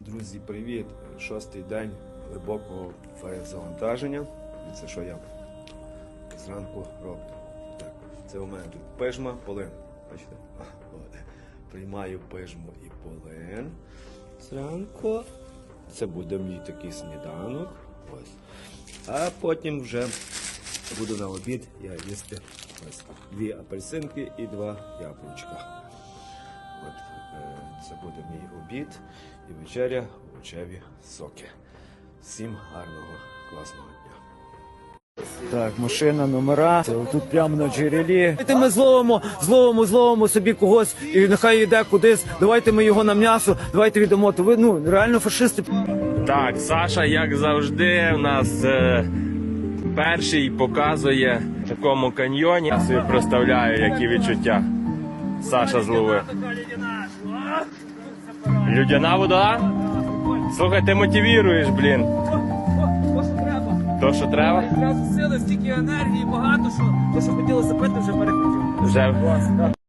Друзі, привіт! Шостий день глибокого завантаження. Це що я зранку роблю. Так, це у мене тут пижма, полин. Бачите? Приймаю пижму і полин зранку. Це буде мій такий сніданок. Ось. А потім вже буду на обід я їсти ось дві апельсинки і два яблучка. От це буде мій обід і вечеря овочеві соки. Всім гарного, класного дня. Так, машина, номера. Це тут прямо на джерелі. Давайте ми зловимо, зловимо, зловимо собі когось, і нехай йде кудись. Давайте ми його на м'ясо, давайте віддамо. То ви ну реально фашисти. Так, Саша, як завжди, в нас е, перший показує в такому каньйоні. Я собі представляю, які відчуття. Саша зловив. Людяна вода? Слухай, ти мотивіруєш, блін. То, що треба. То, що треба? Якраз сили, стільки енергії, багато що. То, що хотіли запити, вже переключив. Вже